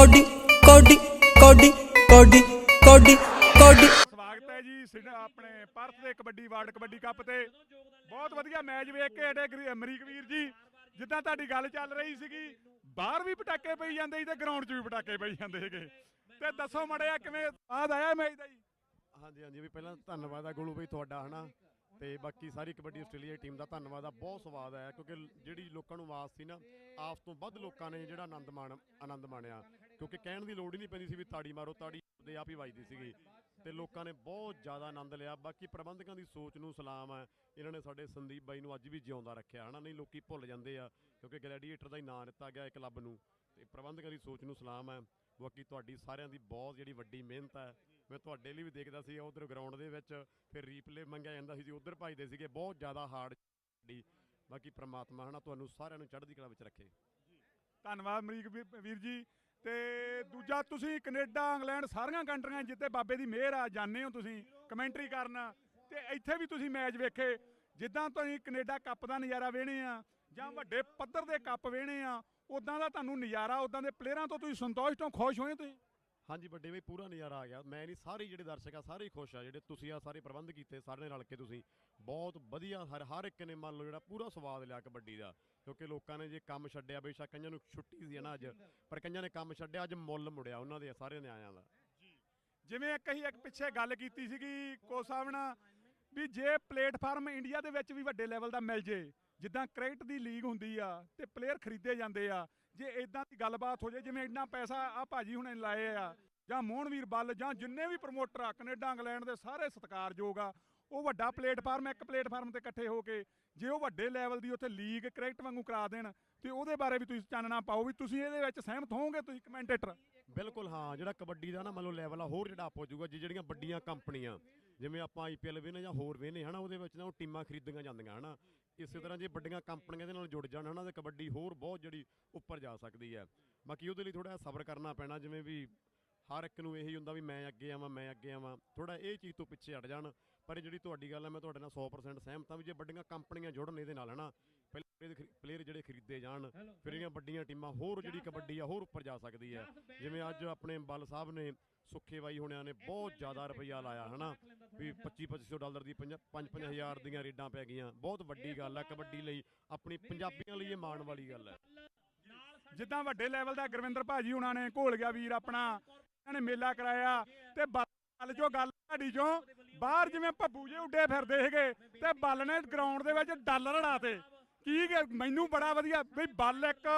Cody ਕੋਡੀ ਕੋਡੀ ਕੋਡੀ ਕੋਡੀ ਕੋਡੀ। ਸਵਾਗਤ ਹੈ ਜੀ ਸਿਡ- ਆਪਣੇ ਭਾਰਤ ਦੇ ਕਬੱਡੀ ਵਰਲਡ ਕਬੱਡੀ ਕੱਪ ਤੇ। ਬਹੁਤ ਵਧੀਆ ਮੈਚ ਵੇਖ ਕੇ ਹਟੇ ਗਰੀ- ਅਮਰੀਕ ਵੀਰ ਜੀ। ਜਿੱਦਾਂ ਤੁਹਾਡੀ ਗੱਲ ਚੱਲ ਰਹੀ ਸੀਗੀ ਬਾਹਰ ਵੀ ਪਟਾਕੇ ਪਈ ਜਾਂਦੇ ਸੀ ਤੇ ਗਰਾਊਂਡ 'ਚ ਵੀ ਪਟਾਕੇ ਪਈ ਜਾਂਦੇ ਸੀਗੇ। ਤੇ ਦੱਸੋ ਮੜਿਆ ਕਿਵੇਂ ਬਾਅਦ ਆਇਆ ਮੈਚ ਦਾ ਜੀ? ਹਾਂਜੀ ਹਾਂਜੀ ਵੀ ਪਹਿਲਾਂ ਧੰਨਵਾਦ ਆ ਗੋਲੂ ਬਈ ਤੁਹਾਡਾ ਹਨਾ? ਤੇ ਬਾਕੀ ਸਾਰੀ ਕਬੱਡੀ ਆਸਟ੍ਰੇਲੀਆ ਦੀ ਟੀਮ ਦਾ ਧੰਨਵਾਦ ਆ, ਬਹੁਤ ਸਵਾਦ ਆਇਆ ਕਿਉਂਕਿ ਜਿਹੜੀ ਲੋਕਾਂ ਨੂੰ ਆਵਾਜ਼ ਸੀ ਨਾ, ਆਪ ਤੋਂ ਵੱਧ ਲੋਕਾਂ ਨੇ ਜਿਹੜਾ ਆਨੰਦ ਮਾਣ, ਆਨੰਦ ਮਾਣਿਆ। ਕਿਉਂਕਿ ਕਹਿਣ ਦੀ ਲੋੜ ਹੀ ਨਹੀਂ ਪੈਂਦੀ ਸੀ ਵੀ ਤਾੜੀ ਮਾਰੋ, ਤਾੜੀ ਦੇ ਆਪ ਹੀ ਵੱਜਦੀ ਸੀਗੀ। ਤੇ ਲੋਕਾਂ ਨੇ ਬਹੁਤ ਜ਼ਿਆਦਾ ਆਨੰਦ ਲਿਆ। ਬਾਕੀ ਪ੍ਰਬੰਧਕਾਂ ਦੀ ਸੋਚ ਨੂੰ ਸਲਾਮ ਹੈ ਇਹਨਾਂ ਨੇ ਸਾਡੇ ਸੰਦੀਪ ਬਾਈ ਨੂੰ ਅੱਜ ਵੀ ਜਿਉਂਦਾ ਰੱਖਿਆ, ਹਨਾ? ਨਹੀਂ ਲੋਕੀ ਭੁੱਲ ਜਾਂਦੇ ਆ, ਕਿਉਂਕਿ ਗਲੈਡੀਏਟਰ ਦਾ ਹੀ ਨਾਂ ਦਿੱਤਾ ਗਿਆ ਇਹ ਕਲੱਬ ਨੂੰ। ਤੇ ਪ੍ਰਬੰਧਕਾਂ ਦੀ ਸੋਚ ਨੂੰ ਸਲਾਮ ਹੈ ਬਾਕੀ ਤੁਹਾਡੀ ਸਾਰਿਆਂ ਦੀ ਬਹੁਤ ਜਿਹੜੀ ਵੱਡੀ ਮਿਹਨਤ ਹੈ ਮੈਂ ਤੁਹਾਡੇ ਲਈ ਵੀ ਦੇਖਦਾ ਸੀ, ਉਧਰ ਗਰਾਊਂਡ ਦੇ ਵਿੱਚ ਫਿਰ ਰੀਪਲੇ ਮੰਗਿਆ ਜਾਂਦਾ ਸੀ ਜੀ ਉਧਰ ਭਜਦੇ ਸੀਗੇ, ਬਹੁਤ ਜ਼ਿਆਦਾ ਹਾਰਡ ਦੀ ਬਾਕੀ ਪ੍ਰਮਾਤਮਾ ਹਨਾ, ਤੁਹਾਨੂੰ ਸਾਰਿਆਂ ਨੂੰ ਚੜ੍ਹਦੀ ਕਲਾ ਵਿੱਚ ਰੱਖੇ। ਧੰਨਵਾਦ ਅਮਰੀਕ ਵੀਰ- ਜੀ। ਤੇ ਦੂਜਾ, ਤੁਸੀਂ ਕੈਨੇਡਾ, ਇੰਗਲੈਂਡ ਸਾਰੀਆਂ ਕੰਟਰੀਆਂ ਜਿੱਤੇ ਬਾਬੇ ਦੀ ਮਿਹਰ ਆ ਜਾਣੇ ਹੋ ਤੁਸੀਂ, ਕਮੈਂਟਰੀ ਕਰਨ। ਤੇ ਇੱਥੇ ਵੀ ਤੁਸੀਂ ਮੈਚ ਵੇਖੇ, ਜਿੱਦਾਂ ਤੁਸੀਂ ਕੈਨੇਡਾ ਕੱਪ ਦਾ ਨਜ਼ਾਰਾ ਵੇਣੇ ਆ, ਜਾਂ ਵੱਡੇ ਪੱਧਰ ਦੇ ਕੱਪ ਵੇਣੇ ਆ ਉਦਾਂ ਦਾ ਤੁਹਾਨੂੰ ਨਜ਼ਾਰਾ ਉਦਾਂ ਦੇ ਪਲੇਅਰਾਂ ਤੋਂ ਤੁਸੀਂ ਸੰਤੁਸ਼ਟ ਹੋ, ਖੁਸ਼ ਹੋਏ ਤੁਸੀਂ? ਹਾਂਜੀ ਵੱਡੇ ਬਈ ਪੂਰਾ ਨਜ਼ਾਰਾ ਆ ਗਿਆ। ਮੈਂ ਨਹੀਂ, ਸਾਰੇ ਜਿਹੜੇ ਦਰਸ਼ਕ ਆ, ਸਾਰੇ ਹੀ ਖੁਸ਼ ਆ, ਜਿਹੜੇ ਤੁਸੀਂ ਆ ਸਾਰੇ ਪ੍ਰਬੰਧ ਕੀਤੇ ਸਾਰੇ ਨੇ ਰਲ ਕੇ ਤੁਸੀਂ। ਬਹੁਤ ਵਧੀਆ, ਹਰ ਹਰ ਇੱਕ ਨੇ ਮੰਨ ਲਓ ਜਿਹੜਾ ਪੂਰਾ ਸਵਾਦ ਲਿਆ ਕਬੱਡੀ ਦਾ। ਕਿਉਂਕਿ ਲੋਕਾਂ ਨੇ ਜੇ ਕੰਮ ਛੱਡਿਆ, ਬੇਸ਼ੱਕ ਕਈਆਂ ਨੂੰ ਛੁੱਟੀ ਸੀ ਨਾ ਅੱਜ, ਪਰ ਕਈਆਂ ਨੇ ਕੰਮ ਛੱਡਿਆ, ਅੱਜ ਮੁੱਲ ਮੁੜਿਆ ਉਹਨਾਂ ਦੇ ਸਾਰੇ ਨਿਆਂਿਆਂ ਦਾ। ਜਿਵੇਂ ਇੱਕ ਹੀ ਇੱਕ ਪਿੱਛੇ ਗੱਲ ਕੀਤੀ ਸੀਗੀ ਕੋ ਸਾਹਿਬ ਵੀ ਜੇ ਪਲੇਟਫਾਰਮ ਇੰਡੀਆ ਦੇ ਵਿੱਚ ਵੀ ਵੱਡੇ ਲੈਵਲ ਦਾ ਮਿਲ ਜੇ, ਜਿੱਦਾਂ ਕ੍ਰਿਕਟ ਦੀ ਲੀਗ ਹੁੰਦੀ ਆ, ਤੇ ਪਲੇਅਰ ਖਰੀਦੇ ਜਾਂਦੇ ਆ ਜੇ ਇਦਾਂ ਦੀ ਗੱਲਬਾਤ ਹੋ ਜੇ ਜਿਵੇਂ ਇੰਨਾ ਪੈਸਾ ਆ ਭਾਜੀ ਹੁਣੇ ਲਾਏ ਆ, ਜਾਂ ਮੋਹਨਵੀਰ ਬੱਲ, ਜਾਂ ਜਿੰਨੇ ਵੀ ਪ੍ਰਮੋਟਰ ਆ, ਕੈਨੇਡਾ, ਇੰਗਲੈਂਡ ਦੇ ਸਾਰੇ ਸਤਿਕਾਰਯੋਗ ਆ, ਉਹ ਵੱਡਾ ਪਲੇਟਫਾਰਮ ਇੱਕ ਪਲੇਟਫਾਰਮ ਤੇ ਇਕੱਠੇ ਹੋ ਕੇ, ਜੇ ਉਹ ਵੱਡੇ ਲੈਵਲ ਦੀ ਉੱਥੇ ਲੀਗ ਕ੍ਰਿਕਟ ਵਾਂਗੂ ਕਰਾ ਦੇਣ, ਤੇ ਉਹਦੇ ਬਾਰੇ ਵੀ ਤੁਸੀਂ ਚਾਨਣਾ ਪਾਓ ਵੀ ਤੁਸੀਂ ਇਹਦੇ ਵਿੱਚ ਸਹਿਮਤ ਹੋਵੋਗੇ ਤੁਸੀਂ ਕਮੈਂਟੇਟਰ ਬਿਲਕੁਲ, ਹਾਂ, ਜਿਹੜਾ ਕਬੱਡੀ ਦਾ ਨਾ ਮੰਨ ਲਓ ਲੈਵਲ ਆ, ਹੋਰ ਜਿਹੜਾ ਆਪ ਹੋ ਜਾਊਗਾ, ਜੇ ਜਿਹੜੀਆਂ ਵੱਡੀਆਂ ਕੰਪਨੀਆਂ, ਜਿਵੇਂ ਆਪਾਂ ਆਈਪੀਐਲ ਵੇਨੇ ਜਾਂ ਹੋਰ ਵੇਨੇ ਹਨਾ, ਉਹਦੇ ਵਿੱਚ ਨਾ ਉਹ ਟੀਮਾਂ ਖਰੀਦੀਆਂ ਜਾਂਦੀਆਂ, ਹਨਾ। ਇਸੇ ਤਰ੍ਹਾਂ ਜੇ ਵੱਡੀਆਂ ਕੰਪਨੀਆਂ ਦੇ ਨਾਲ ਜੁੜ ਜਾਣ ਹਨਾ, ਤੇ ਕਬੱਡੀ ਹੋਰ ਬਹੁਤ ਜਿਹੜੀ ਉੱਪਰ ਜਾ ਸਕਦੀ ਹੈ। ਬਾਕੀ ਉਹਦੇ ਲਈ ਥੋੜਾ ਸਬਰ ਕਰਨਾ ਪੈਣਾ, ਜਿਵੇਂ ਵੀ ਹਰ ਇੱਕ ਨੂੰ ਇਹੀ ਹੁੰਦਾ ਵੀ ਮੈਂ ਅੱਗੇ ਆਵਾਂ, ਮੈਂ ਅੱਗੇ ਆਵਾਂ। ਥੋੜਾ ਇਹ ਚੀਜ਼ ਤੋਂ ਪਿੱਛੇ ਹਟ ਜਾਣ। ਪਰ ਇਹ ਜਿਹੜੀ ਤੁਹਾਡੀ ਗੱਲ ਹੈ ਮੈਂ ਤੁਹਾਡੇ ਨਾਲ 100% ਸਹਿਮਤ ਹਾਂ ਵੀ ਜੇ ਵੱਡੀਆਂ ਕੰਪਨੀਆਂ ਜੁੜਨ ਇਹਦੇ ਨਾਲ ਹਨਾ? ਪਹਿਲੇ ਪਲੇਅਰ ਜਿਹੜੇ ਖਰੀਦੇ ਜਾਣ ਫਿਰ ਇਹਦੀਆਂ ਵੱਡੀਆਂ ਟੀਮਾਂ ਹੋਰ ਜਿਹੜੀ ਕਬੱਡੀ ਆ ਹੋਰ ਉੱਪਰ ਜਾ ਸਕਦੀ ਹੈ ਜਿਵੇਂ ਅੱਜ ਆਪਣੇ ਬੱਲ ਸਾਹਿਬ ਨੇ ਸੁੱਖੇ ਬਾਈ ਹੁਣਿਆਂ ਨੇ ਬਹੁਤ ਜ਼ਿਆਦਾ ਰੁਪਈਆ ਲਾਇਆ ਹਨਾ? ਵੀ 25 2500 ਡਾਲਰ ਦੀ 5 5000 ਦੀਆਂ ਰੇਡਾਂ ਪੈ ਗਈਆਂ। ਬਹੁਤ ਵੱਡੀ ਗੱਲ ਹੈ ਕਬੱਡੀ ਲਈ ਆਪਣੀ ਪੰਜਾਬੀਆਂ ਲਈ ਇਹ ਮਾਣ ਵਾਲੀ ਗੱਲ ਹੈ ਜਿੱਦਾਂ ਵੱਡੇ ਲੈਵਲ ਦਾ ਗੁਰਵਿੰਦਰ ਭਾਜੀ ਹੁਣਾਂ ਨੇ ਘੋਲ ਗਿਆ ਵੀਰ ਆਪਣਾ ਇਹਨਾਂ ਨੇ ਮੇਲਾ ਕਰਾਇਆ ਤੇ ਬੱਲ ਜੋ ਗੱਲ ਤੁਹਾਡੀ ਚੋਂ, ਬਾਹਰ ਜਿਵੇਂ ਭੱਬੂ ਜੇ ਉੱਡੇ ਫਿਰਦੇ ਸੀਗੇ ਤੇ ਬੱਲ ਨੇ ਗਰਾਊਂਡ ਦੇ ਵਿੱਚ ਡਾਲਰ ਉਡਾਤੇ ਕੀ ਮੈਨੂੰ ਬੜਾ ਵਧੀਆ, ਵੀ ਬੱਲ ਇੱਕ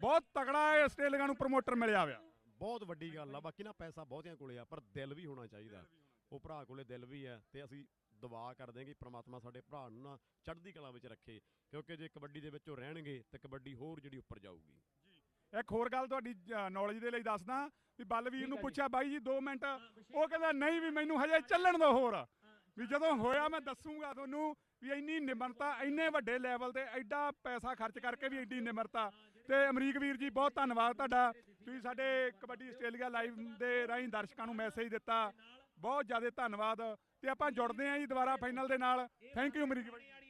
ਬਹੁਤ ਤਗੜਾ ਆਸਟ੍ਰੇਲੀਆ ਨੂੰ ਪ੍ਰਮੋਟਰ ਮਿਲਿਆ ਹੋਇਆ। ਬਹੁਤ ਵੱਡੀ ਗੱਲ ਆ, ਬਾਕੀ ਨਾ ਪੈਸਾ ਬਹੁਤਿਆਂ ਕੋਲੇ ਆ, ਪਰ ਦਿਲ ਵੀ ਹੋਣਾ ਚਾਹੀਦਾ। ਉਹ ਭਰਾ ਕੋਲੇ ਦਿਲ ਵੀ ਹੈ ਤੇ ਅਸੀਂ ਦੁਆ ਕਰਦੇ ਹਾਂ ਕਿ ਪ੍ਰਮਾਤਮਾ ਸਾਡੇ ਭਰਾ ਨੂੰ ਨਾ ਚੜ੍ਹਦੀ ਕਲਾ ਵਿੱਚ ਰੱਖੇ, ਕਿਉਂਕਿ ਜੇ ਕਬੱਡੀ ਦੇ ਵਿੱਚ ਰਹਿਣਗੇ, ਤੇ ਕਬੱਡੀ ਹੋਰ ਜਿਹੜੀ ਉੱਪਰ ਜਾਊਗੀ। ਇੱਕ ਹੋਰ ਗੱਲ ਤੁਹਾਡੀ ਨੌਲੇਜ ਦੇ ਲਈ ਦੱਸਦਾ ਵੀ ਬਲਵੀਰ ਨੂੰ ਪੁੱਛਿਆ ਬਾਈ ਜੀ 2 ਮਿੰਟ। ਉਹ ਕਹਿੰਦਾ ਨਹੀਂ ਵੀ ਮੈਨੂੰ ਹਜੇ ਚੱਲਣ ਦਿਓ ਹੋਰ। ਵੀ ਜਦੋਂ ਹੋਇਆ ਮੈਂ ਦੱਸੂਗਾ ਤੁਹਾਨੂੰ ਵੀ ਇੰਨੀ ਨਿਮਰਤਾ ਇੰਨੇ ਵੱਡੇ ਲੈਵਲ ਤੇ ਐਡਾ ਪੈਸਾ ਖਰਚ ਕਰਕੇ ਵੀ ਐਡੀ ਨਿਮਰਤਾ। ਤੇ ਅਮਰੀਕ ਵੀਰ ਜੀ ਬਹੁਤ ਧੰਨਵਾਦ ਤੁਹਾਡਾ। ਤੁਸੀਂ ਸਾਡੇ ਕਬੱਡੀ ਆਸਟ੍ਰੇਲੀਆ ਲਾਈਵ ਦੇ ਰਾਹੀਂ ਦਰਸ਼ਕਾਂ ਨੂੰ ਮੈਸੇਜ ਦਿੱਤਾ। ਬਹੁਤ ਜ਼ਿਆਦਾ ਧੰਨਵਾਦ। ਤੇ ਆਪਾਂ ਜੁੜਦੇ ਆਂ ਜੀ ਦੁਬਾਰਾ ਫਾਈਨਲ ਦੇ ਨਾਲ। Thank you Amrik by